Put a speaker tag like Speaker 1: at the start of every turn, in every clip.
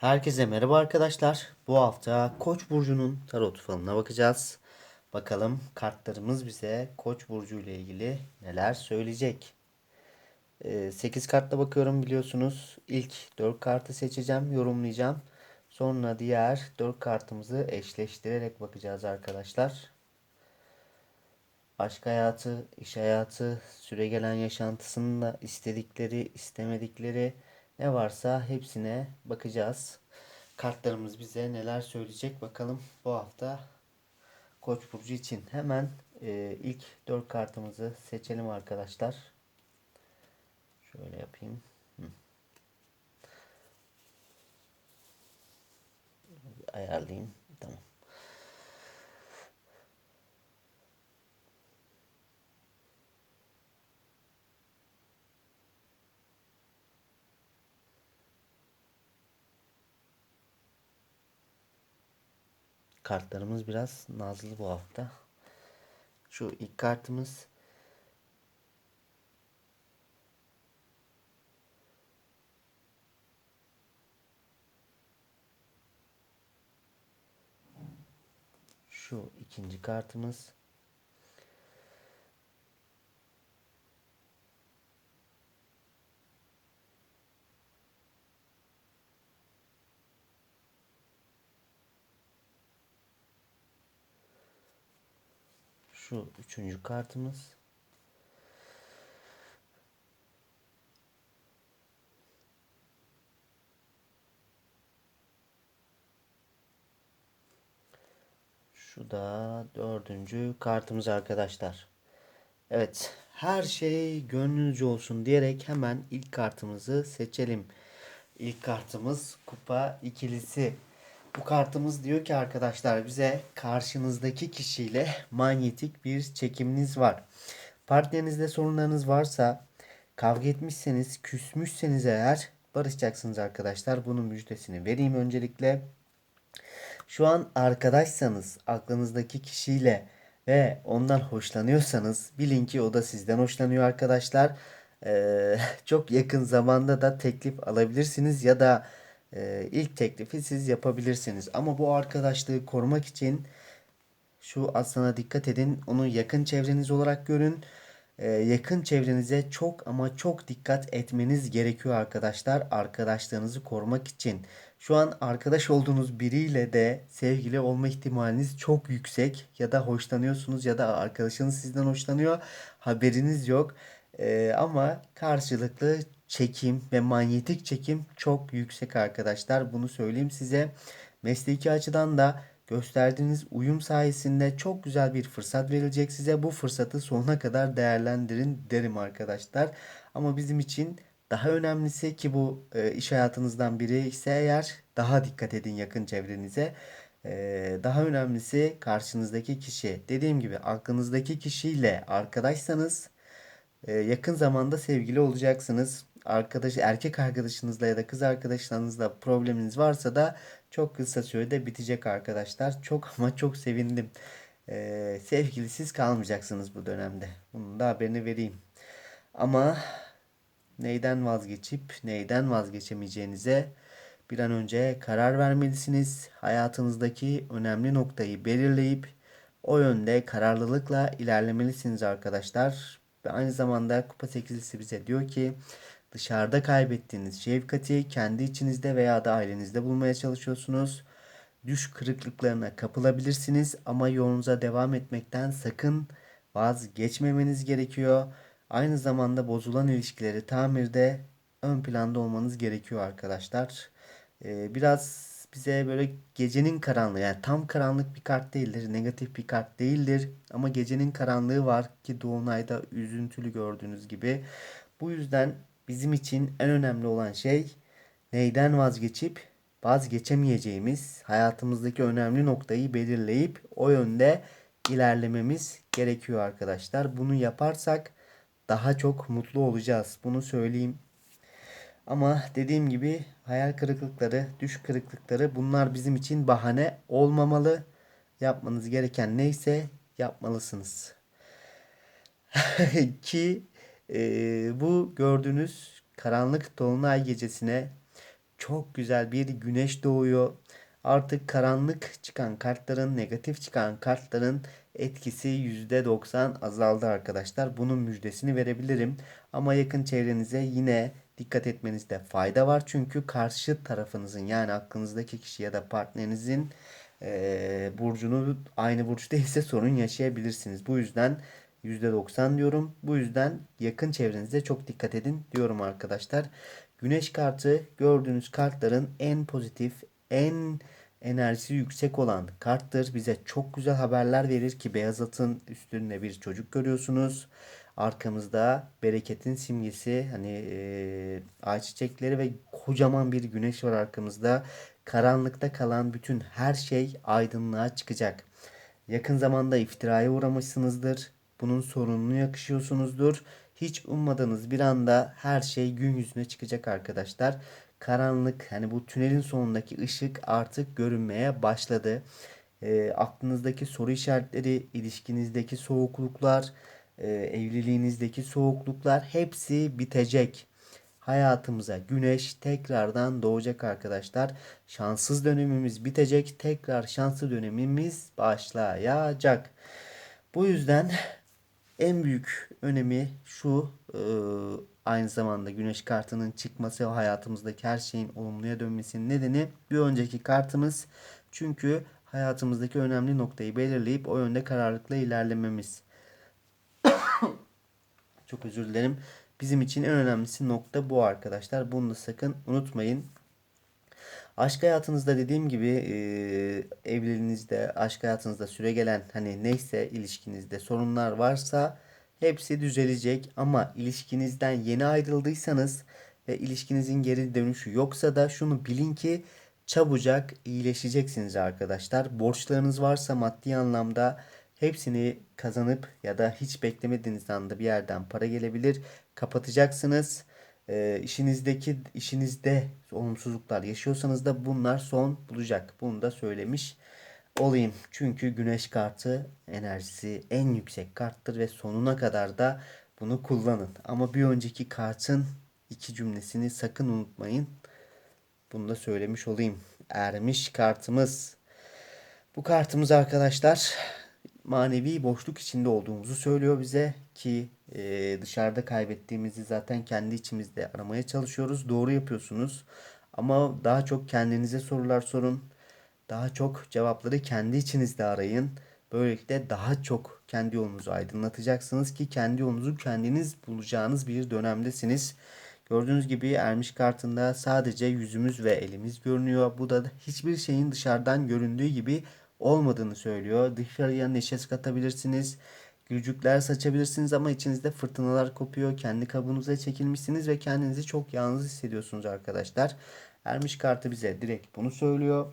Speaker 1: Herkese merhaba arkadaşlar. Bu hafta Koç burcunun tarot falına bakacağız. Bakalım kartlarımız bize Koç burcu ile ilgili neler söyleyecek. 8 kartla bakıyorum biliyorsunuz. İlk 4 kartı seçeceğim, yorumlayacağım. Sonra diğer 4 kartımızı eşleştirerek bakacağız arkadaşlar. Aşk hayatı, iş hayatı, süregelen yaşantısında istedikleri, istemedikleri ne varsa hepsine bakacağız. Kartlarımız bize neler söyleyecek bakalım bu hafta Koç burcu için. Hemen e, ilk 4 kartımızı seçelim arkadaşlar. Şöyle yapayım. Hı. Ayarlayayım. Kartlarımız biraz nazlı bu hafta. Şu ilk kartımız Şu ikinci kartımız. Şu üçüncü kartımız. Şu da dördüncü kartımız arkadaşlar. Evet her şey gönlünüzce olsun diyerek hemen ilk kartımızı seçelim. İlk kartımız kupa ikilisi. Bu kartımız diyor ki arkadaşlar bize karşınızdaki kişiyle manyetik bir çekiminiz var. Partnerinizde sorunlarınız varsa kavga etmişseniz, küsmüşseniz eğer barışacaksınız arkadaşlar. Bunun müjdesini vereyim öncelikle. Şu an arkadaşsanız aklınızdaki kişiyle ve ondan hoşlanıyorsanız bilin ki o da sizden hoşlanıyor arkadaşlar. Ee, çok yakın zamanda da teklif alabilirsiniz ya da e, ilk teklifi siz yapabilirsiniz. Ama bu arkadaşlığı korumak için şu aslına dikkat edin. Onu yakın çevreniz olarak görün. Ee, yakın çevrenize çok ama çok dikkat etmeniz gerekiyor arkadaşlar. Arkadaşlarınızı korumak için. Şu an arkadaş olduğunuz biriyle de sevgili olma ihtimaliniz çok yüksek. Ya da hoşlanıyorsunuz ya da arkadaşınız sizden hoşlanıyor. Haberiniz yok. Ee, ama karşılıklı çekim ve manyetik çekim çok yüksek arkadaşlar. Bunu söyleyeyim size. Mesleki açıdan da gösterdiğiniz uyum sayesinde çok güzel bir fırsat verilecek size. Bu fırsatı sonuna kadar değerlendirin derim arkadaşlar. Ama bizim için daha önemlisi ki bu e, iş hayatınızdan biri ise eğer daha dikkat edin yakın çevrenize. E, daha önemlisi karşınızdaki kişi. Dediğim gibi aklınızdaki kişiyle arkadaşsanız e, yakın zamanda sevgili olacaksınız. Arkadaş, erkek arkadaşınızla ya da kız arkadaşlarınızla probleminiz varsa da çok kısa sürede bitecek arkadaşlar. Çok ama çok sevindim. E, sevgilisiz kalmayacaksınız bu dönemde. Bunun da haberini vereyim. Ama neyden vazgeçip neyden vazgeçemeyeceğinize bir an önce karar vermelisiniz. Hayatınızdaki önemli noktayı belirleyip o yönde kararlılıkla ilerlemelisiniz arkadaşlar. Ve aynı zamanda Kupa 8'lisi bize diyor ki dışarıda kaybettiğiniz şefkati kendi içinizde veya da ailenizde bulmaya çalışıyorsunuz. Düş kırıklıklarına kapılabilirsiniz ama yolunuza devam etmekten sakın vazgeçmemeniz gerekiyor. Aynı zamanda bozulan ilişkileri tamirde ön planda olmanız gerekiyor arkadaşlar. Ee, biraz bize böyle gecenin karanlığı yani tam karanlık bir kart değildir. Negatif bir kart değildir. Ama gecenin karanlığı var ki Dolunay'da üzüntülü gördüğünüz gibi. Bu yüzden bizim için en önemli olan şey neyden vazgeçip vazgeçemeyeceğimiz hayatımızdaki önemli noktayı belirleyip o yönde ilerlememiz gerekiyor arkadaşlar. Bunu yaparsak daha çok mutlu olacağız. Bunu söyleyeyim. Ama dediğim gibi hayal kırıklıkları, düş kırıklıkları bunlar bizim için bahane olmamalı. Yapmanız gereken neyse yapmalısınız. Ki e, bu gördüğünüz karanlık dolunay gecesine çok güzel bir güneş doğuyor. Artık karanlık çıkan kartların, negatif çıkan kartların etkisi %90 azaldı arkadaşlar. Bunun müjdesini verebilirim. Ama yakın çevrenize yine dikkat etmenizde fayda var. Çünkü karşı tarafınızın yani aklınızdaki kişi ya da partnerinizin eee, burcunu aynı burç değilse sorun yaşayabilirsiniz. Bu yüzden %90 diyorum. Bu yüzden yakın çevrenize çok dikkat edin diyorum arkadaşlar. Güneş kartı gördüğünüz kartların en pozitif, en enerjisi yüksek olan karttır. Bize çok güzel haberler verir ki beyaz atın üstünde bir çocuk görüyorsunuz. Arkamızda bereketin simgesi hani e, ayçiçekleri ve kocaman bir güneş var arkamızda. Karanlıkta kalan bütün her şey aydınlığa çıkacak. Yakın zamanda iftiraya uğramışsınızdır. Bunun sorununu yakışıyorsunuzdur. Hiç ummadığınız bir anda her şey gün yüzüne çıkacak arkadaşlar. Karanlık hani bu tünelin sonundaki ışık artık görünmeye başladı. E, aklınızdaki soru işaretleri, ilişkinizdeki soğukluklar, e, evliliğinizdeki soğukluklar hepsi bitecek. Hayatımıza güneş tekrardan doğacak arkadaşlar. Şanssız dönemimiz bitecek. Tekrar şanslı dönemimiz başlayacak. Bu yüzden en büyük önemi şu e, aynı zamanda güneş kartının çıkması ve hayatımızdaki her şeyin olumluya dönmesinin nedeni bir önceki kartımız. Çünkü hayatımızdaki önemli noktayı belirleyip o yönde kararlılıkla ilerlememiz. Çok özür dilerim. Bizim için en önemlisi nokta bu arkadaşlar. Bunu da sakın unutmayın. Aşk hayatınızda dediğim gibi e, evliliğinizde, aşk hayatınızda süre gelen hani neyse ilişkinizde sorunlar varsa hepsi düzelecek. Ama ilişkinizden yeni ayrıldıysanız ve ilişkinizin geri dönüşü yoksa da şunu bilin ki çabucak iyileşeceksiniz arkadaşlar. Borçlarınız varsa maddi anlamda hepsini kazanıp ya da hiç beklemediğiniz anda bir yerden para gelebilir. Kapatacaksınız. E, işinizdeki işinizde olumsuzluklar yaşıyorsanız da bunlar son bulacak. Bunu da söylemiş olayım. Çünkü güneş kartı enerjisi en yüksek karttır ve sonuna kadar da bunu kullanın. Ama bir önceki kartın iki cümlesini sakın unutmayın. Bunu da söylemiş olayım. Ermiş kartımız. Bu kartımız arkadaşlar manevi boşluk içinde olduğumuzu söylüyor bize ki e, dışarıda kaybettiğimizi zaten kendi içimizde aramaya çalışıyoruz. Doğru yapıyorsunuz. Ama daha çok kendinize sorular sorun. Daha çok cevapları kendi içinizde arayın. Böylelikle daha çok kendi yolunuzu aydınlatacaksınız ki kendi yolunuzu kendiniz bulacağınız bir dönemdesiniz. Gördüğünüz gibi ermiş kartında sadece yüzümüz ve elimiz görünüyor. Bu da hiçbir şeyin dışarıdan göründüğü gibi olmadığını söylüyor. Dışarıya neşe katabilirsiniz. Gülcükler saçabilirsiniz ama içinizde fırtınalar kopuyor. Kendi kabuğunuza çekilmişsiniz ve kendinizi çok yalnız hissediyorsunuz arkadaşlar. Ermiş kartı bize direkt bunu söylüyor.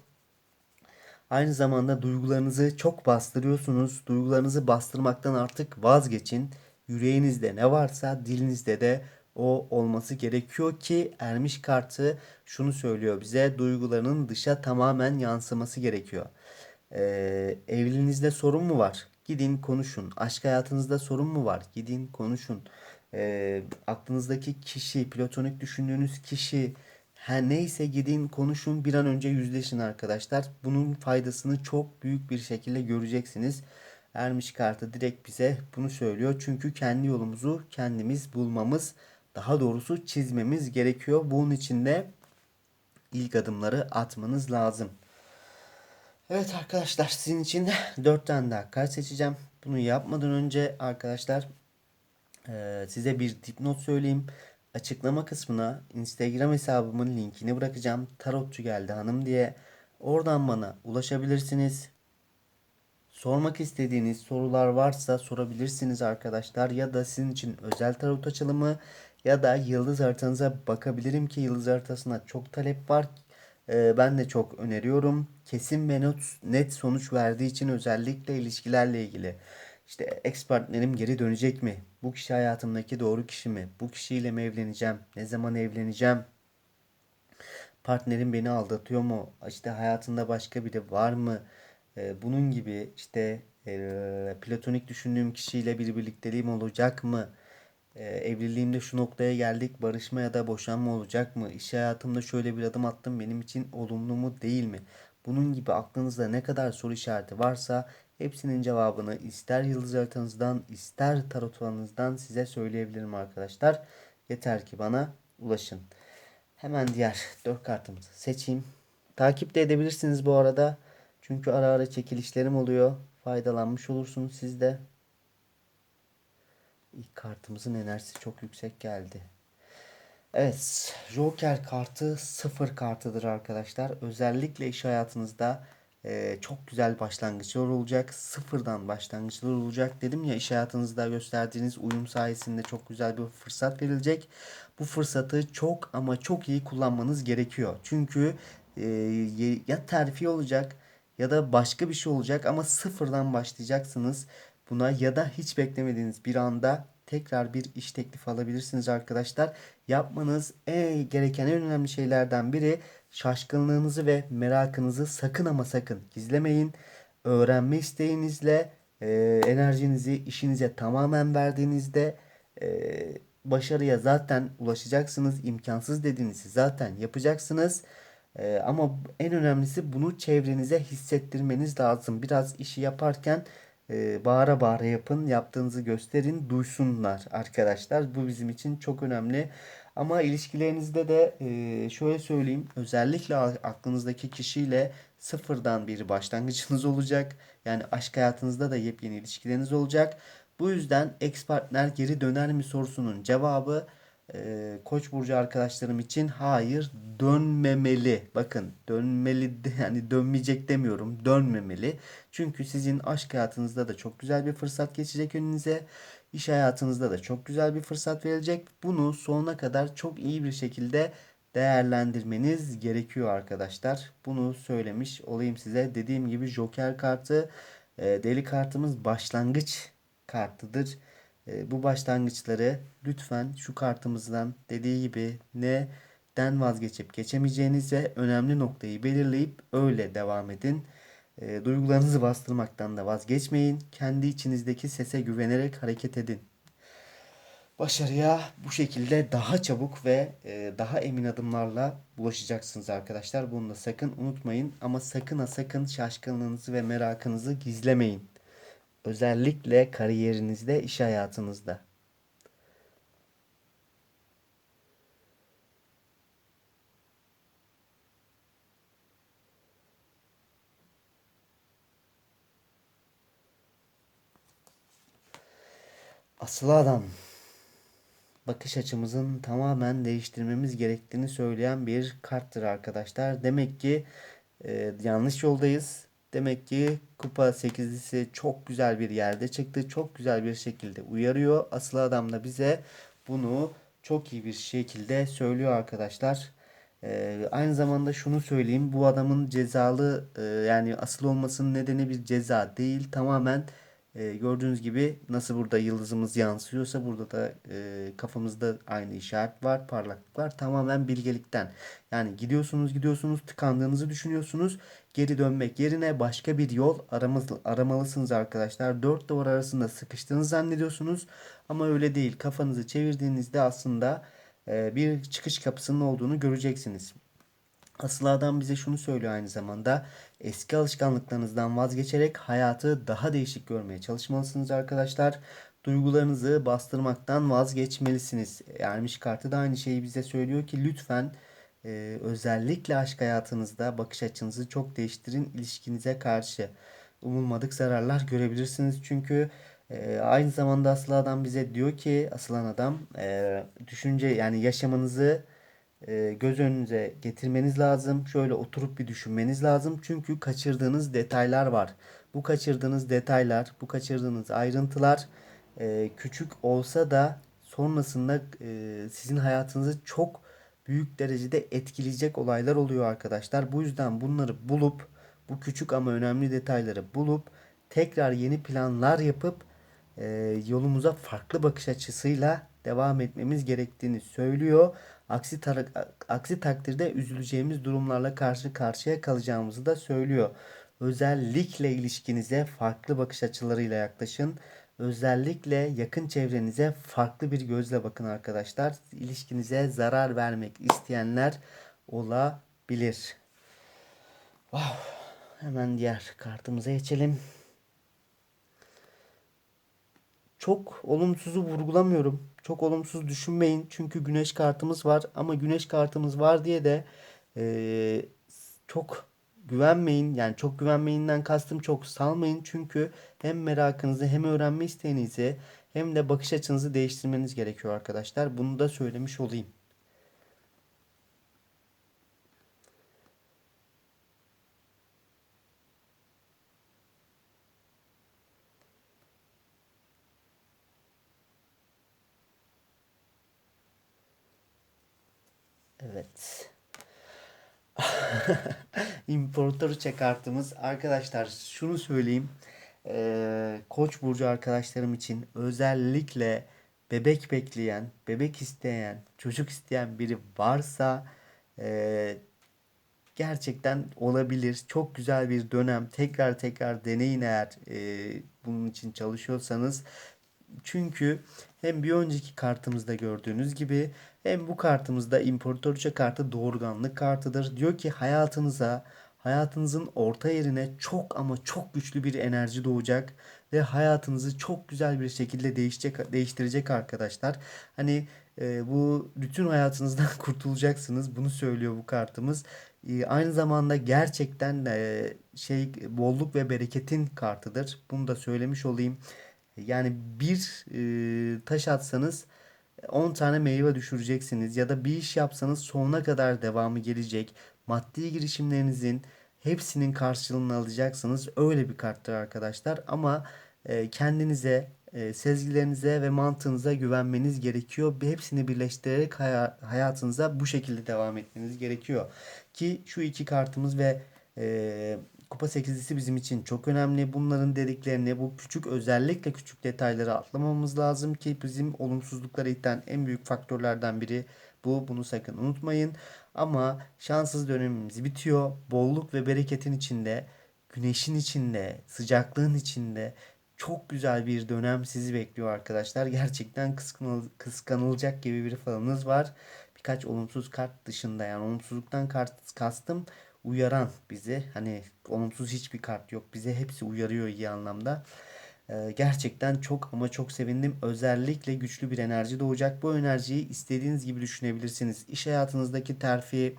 Speaker 1: Aynı zamanda duygularınızı çok bastırıyorsunuz. Duygularınızı bastırmaktan artık vazgeçin. Yüreğinizde ne varsa dilinizde de o olması gerekiyor ki ermiş kartı şunu söylüyor bize duygularının dışa tamamen yansıması gerekiyor. Ee, evliliğinizde sorun mu var? Gidin konuşun. Aşk hayatınızda sorun mu var? Gidin konuşun. Ee, aklınızdaki kişi, platonik düşündüğünüz kişi her neyse gidin konuşun bir an önce yüzleşin arkadaşlar. Bunun faydasını çok büyük bir şekilde göreceksiniz. Ermiş kartı direkt bize bunu söylüyor. Çünkü kendi yolumuzu kendimiz bulmamız, daha doğrusu çizmemiz gerekiyor. Bunun için de ilk adımları atmanız lazım. Evet arkadaşlar sizin için 4 tane daha kart seçeceğim. Bunu yapmadan önce arkadaşlar e, size bir dipnot söyleyeyim. Açıklama kısmına Instagram hesabımın linkini bırakacağım. Tarotçu geldi hanım diye. Oradan bana ulaşabilirsiniz. Sormak istediğiniz sorular varsa sorabilirsiniz arkadaşlar. Ya da sizin için özel tarot açılımı ya da yıldız haritanıza bakabilirim ki yıldız haritasına çok talep var. Ee, ben de çok öneriyorum. Kesin ve net sonuç verdiği için özellikle ilişkilerle ilgili. İşte ex partnerim geri dönecek mi? Bu kişi hayatımdaki doğru kişi mi? Bu kişiyle mi evleneceğim? Ne zaman evleneceğim? Partnerim beni aldatıyor mu? İşte hayatında başka biri var mı? Ee, bunun gibi işte e, platonik düşündüğüm kişiyle bir birlikteliğim olacak mı? Ee, evliliğimde şu noktaya geldik. Barışma ya da boşanma olacak mı? İş hayatımda şöyle bir adım attım. Benim için olumlu mu değil mi? Bunun gibi aklınızda ne kadar soru işareti varsa hepsinin cevabını ister yıldız haritanızdan ister tarot falanızdan size söyleyebilirim arkadaşlar. Yeter ki bana ulaşın. Hemen diğer dört kartımızı seçeyim. Takip de edebilirsiniz bu arada. Çünkü ara ara çekilişlerim oluyor. Faydalanmış olursunuz siz de. İlk kartımızın enerjisi çok yüksek geldi. Evet, Joker kartı sıfır kartıdır arkadaşlar. Özellikle iş hayatınızda e, çok güzel başlangıçlar olacak. Sıfırdan başlangıçlar olacak. Dedim ya iş hayatınızda gösterdiğiniz uyum sayesinde çok güzel bir fırsat verilecek. Bu fırsatı çok ama çok iyi kullanmanız gerekiyor. Çünkü e, ya terfi olacak ya da başka bir şey olacak ama sıfırdan başlayacaksınız buna ya da hiç beklemediğiniz bir anda tekrar bir iş teklifi alabilirsiniz arkadaşlar. Yapmanız en gereken en önemli şeylerden biri şaşkınlığınızı ve merakınızı sakın ama sakın gizlemeyin. Öğrenme isteğinizle e, enerjinizi işinize tamamen verdiğinizde e, başarıya zaten ulaşacaksınız. İmkansız dediğinizi zaten yapacaksınız. E, ama en önemlisi bunu çevrenize hissettirmeniz lazım. Biraz işi yaparken e, bağıra bağıra yapın, yaptığınızı gösterin, duysunlar arkadaşlar. Bu bizim için çok önemli. Ama ilişkilerinizde de e, şöyle söyleyeyim, özellikle aklınızdaki kişiyle sıfırdan bir başlangıcınız olacak. Yani aşk hayatınızda da yepyeni ilişkileriniz olacak. Bu yüzden ex partner geri döner mi sorusunun cevabı e, Koç burcu arkadaşlarım için hayır dönmemeli. Bakın dönmeli de, yani dönmeyecek demiyorum. Dönmemeli. Çünkü sizin aşk hayatınızda da çok güzel bir fırsat geçecek önünüze. İş hayatınızda da çok güzel bir fırsat verilecek. Bunu sonuna kadar çok iyi bir şekilde değerlendirmeniz gerekiyor arkadaşlar. Bunu söylemiş olayım size. Dediğim gibi Joker kartı e, deli kartımız başlangıç kartıdır. E, bu başlangıçları lütfen şu kartımızdan dediği gibi neden vazgeçip geçemeyeceğinize önemli noktayı belirleyip öyle devam edin. E, duygularınızı bastırmaktan da vazgeçmeyin. Kendi içinizdeki sese güvenerek hareket edin. Başarıya bu şekilde daha çabuk ve e, daha emin adımlarla ulaşacaksınız arkadaşlar. Bunu da sakın unutmayın. Ama sakın ha sakın şaşkınlığınızı ve merakınızı gizlemeyin. Özellikle kariyerinizde, iş hayatınızda. Asıl adam bakış açımızın tamamen değiştirmemiz gerektiğini söyleyen bir karttır arkadaşlar. Demek ki e, yanlış yoldayız. Demek ki kupa 8'lisi çok güzel bir yerde çıktı. Çok güzel bir şekilde uyarıyor. Asıl adam da bize bunu çok iyi bir şekilde söylüyor arkadaşlar. Ee, aynı zamanda şunu söyleyeyim. Bu adamın cezalı e, yani asıl olmasının nedeni bir ceza değil. Tamamen e, gördüğünüz gibi nasıl burada yıldızımız yansıyorsa burada da e, kafamızda aynı işaret var, parlaklık var. Tamamen bilgelikten. Yani gidiyorsunuz gidiyorsunuz tıkandığınızı düşünüyorsunuz. Geri dönmek yerine başka bir yol aramaz, aramalısınız arkadaşlar. Dört duvar arasında sıkıştığınızı zannediyorsunuz. Ama öyle değil. Kafanızı çevirdiğinizde aslında e, bir çıkış kapısının olduğunu göreceksiniz. Asıl adam bize şunu söylüyor aynı zamanda. Eski alışkanlıklarınızdan vazgeçerek hayatı daha değişik görmeye çalışmalısınız arkadaşlar. Duygularınızı bastırmaktan vazgeçmelisiniz. Ermiş kartı da aynı şeyi bize söylüyor ki lütfen e, özellikle aşk hayatınızda bakış açınızı çok değiştirin ilişkinize karşı. Umulmadık zararlar görebilirsiniz çünkü e, aynı zamanda asıl adam bize diyor ki asılan adam e, düşünce yani yaşamınızı göz önünüze getirmeniz lazım. Şöyle oturup bir düşünmeniz lazım. Çünkü kaçırdığınız detaylar var. Bu kaçırdığınız detaylar, bu kaçırdığınız ayrıntılar e, küçük olsa da sonrasında e, sizin hayatınızı çok büyük derecede etkileyecek olaylar oluyor arkadaşlar. Bu yüzden bunları bulup bu küçük ama önemli detayları bulup tekrar yeni planlar yapıp e, yolumuza farklı bakış açısıyla devam etmemiz gerektiğini söylüyor. Aksi, aksi takdirde üzüleceğimiz durumlarla karşı karşıya kalacağımızı da söylüyor. Özellikle ilişkinize farklı bakış açılarıyla yaklaşın. Özellikle yakın çevrenize farklı bir gözle bakın arkadaşlar. İlişkinize zarar vermek isteyenler olabilir. Wow. Hemen diğer kartımıza geçelim. Çok olumsuzu vurgulamıyorum. Çok olumsuz düşünmeyin. Çünkü güneş kartımız var. Ama güneş kartımız var diye de e, çok güvenmeyin. Yani çok güvenmeyinden kastım çok salmayın. Çünkü hem merakınızı hem öğrenme isteğinizi hem de bakış açınızı değiştirmeniz gerekiyor arkadaşlar. Bunu da söylemiş olayım. Evet. İmparatoriçe kartımız. Arkadaşlar şunu söyleyeyim. Ee, Koç burcu arkadaşlarım için özellikle bebek bekleyen, bebek isteyen, çocuk isteyen biri varsa e, gerçekten olabilir. Çok güzel bir dönem. Tekrar tekrar deneyin eğer e, bunun için çalışıyorsanız. Çünkü hem bir önceki kartımızda gördüğünüz gibi hem bu kartımızda İmparatoriçe kartı doğurganlık kartıdır. Diyor ki hayatınıza, hayatınızın orta yerine çok ama çok güçlü bir enerji doğacak ve hayatınızı çok güzel bir şekilde değişecek, değiştirecek arkadaşlar. Hani e, bu bütün hayatınızdan kurtulacaksınız. Bunu söylüyor bu kartımız. E, aynı zamanda gerçekten e, şey bolluk ve bereketin kartıdır. Bunu da söylemiş olayım. Yani bir e, taş atsanız 10 tane meyve düşüreceksiniz ya da bir iş yapsanız sonuna kadar devamı gelecek. Maddi girişimlerinizin hepsinin karşılığını alacaksınız. Öyle bir karttır arkadaşlar ama e, kendinize, e, sezgilerinize ve mantığınıza güvenmeniz gerekiyor. Hepsini birleştirerek hayatınıza bu şekilde devam etmeniz gerekiyor. Ki şu iki kartımız ve e, Kupa 8'lisi bizim için çok önemli. Bunların dediklerini, bu küçük özellikle küçük detayları atlamamız lazım ki bizim olumsuzlukları iten en büyük faktörlerden biri bu. Bunu sakın unutmayın. Ama şanssız dönemimiz bitiyor. Bolluk ve bereketin içinde, güneşin içinde, sıcaklığın içinde çok güzel bir dönem sizi bekliyor arkadaşlar. Gerçekten kıskanıl kıskanılacak gibi bir falınız var. Birkaç olumsuz kart dışında yani olumsuzluktan kart kastım uyaran bizi. Hani olumsuz hiçbir kart yok. Bize hepsi uyarıyor iyi anlamda. Ee, gerçekten çok ama çok sevindim. Özellikle güçlü bir enerji doğacak. Bu enerjiyi istediğiniz gibi düşünebilirsiniz. İş hayatınızdaki terfi,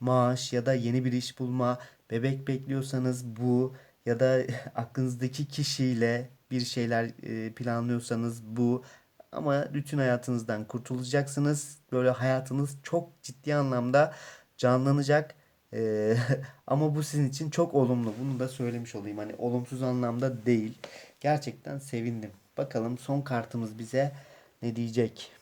Speaker 1: maaş ya da yeni bir iş bulma, bebek bekliyorsanız bu ya da aklınızdaki kişiyle bir şeyler e, planlıyorsanız bu ama bütün hayatınızdan kurtulacaksınız. Böyle hayatınız çok ciddi anlamda canlanacak ee, ama bu sizin için çok olumlu. Bunu da söylemiş olayım. Hani olumsuz anlamda değil. Gerçekten sevindim. Bakalım son kartımız bize ne diyecek?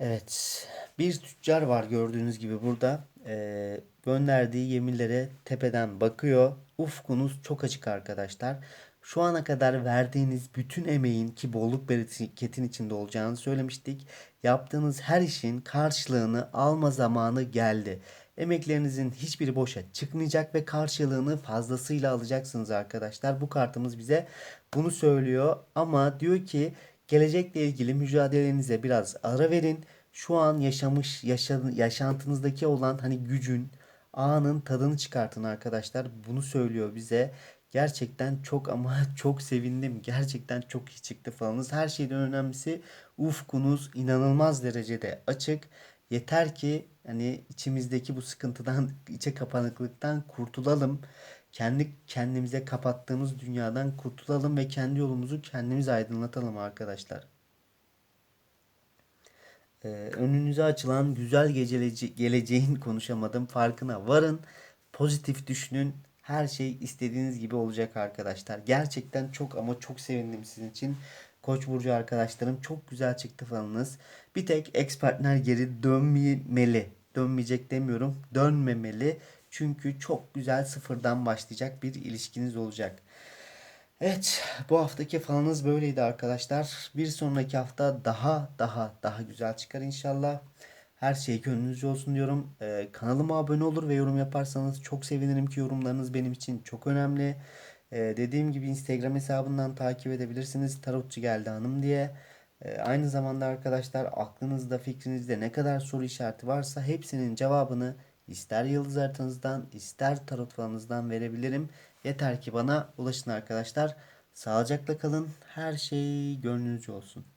Speaker 1: Evet. Bir tüccar var gördüğünüz gibi burada. Ee, gönderdiği yeminlere tepeden bakıyor. Ufkunuz çok açık arkadaşlar. Şu ana kadar verdiğiniz bütün emeğin ki bolluk bereketin içinde olacağını söylemiştik. Yaptığınız her işin karşılığını alma zamanı geldi. Emeklerinizin hiçbiri boşa çıkmayacak ve karşılığını fazlasıyla alacaksınız arkadaşlar. Bu kartımız bize bunu söylüyor ama diyor ki gelecekle ilgili mücadelenize biraz ara verin şu an yaşamış yaşa, yaşantınızdaki olan hani gücün anın tadını çıkartın arkadaşlar. Bunu söylüyor bize. Gerçekten çok ama çok sevindim. Gerçekten çok iyi çıktı falanız. Her şeyden önemlisi ufkunuz inanılmaz derecede açık. Yeter ki hani içimizdeki bu sıkıntıdan, içe kapanıklıktan kurtulalım. Kendi kendimize kapattığımız dünyadan kurtulalım ve kendi yolumuzu kendimiz aydınlatalım arkadaşlar e, önünüze açılan güzel geceleci, geleceğin konuşamadım farkına varın. Pozitif düşünün. Her şey istediğiniz gibi olacak arkadaşlar. Gerçekten çok ama çok sevindim sizin için. Koç burcu arkadaşlarım çok güzel çıktı falanız. Bir tek ex partner geri dönmemeli. Dönmeyecek demiyorum. Dönmemeli. Çünkü çok güzel sıfırdan başlayacak bir ilişkiniz olacak. Evet, bu haftaki falanız böyleydi arkadaşlar. Bir sonraki hafta daha daha daha güzel çıkar inşallah. Her şey gönlünüzce olsun diyorum. Ee, kanalıma abone olur ve yorum yaparsanız çok sevinirim ki yorumlarınız benim için çok önemli. Ee, dediğim gibi Instagram hesabından takip edebilirsiniz. Tarotçu geldi hanım diye. Ee, aynı zamanda arkadaşlar aklınızda fikrinizde ne kadar soru işareti varsa hepsinin cevabını ister yıldız haritanızdan ister tarot falanızdan verebilirim. Yeter ki bana ulaşın arkadaşlar. Sağlıcakla kalın. Her şey gönlünüzce olsun.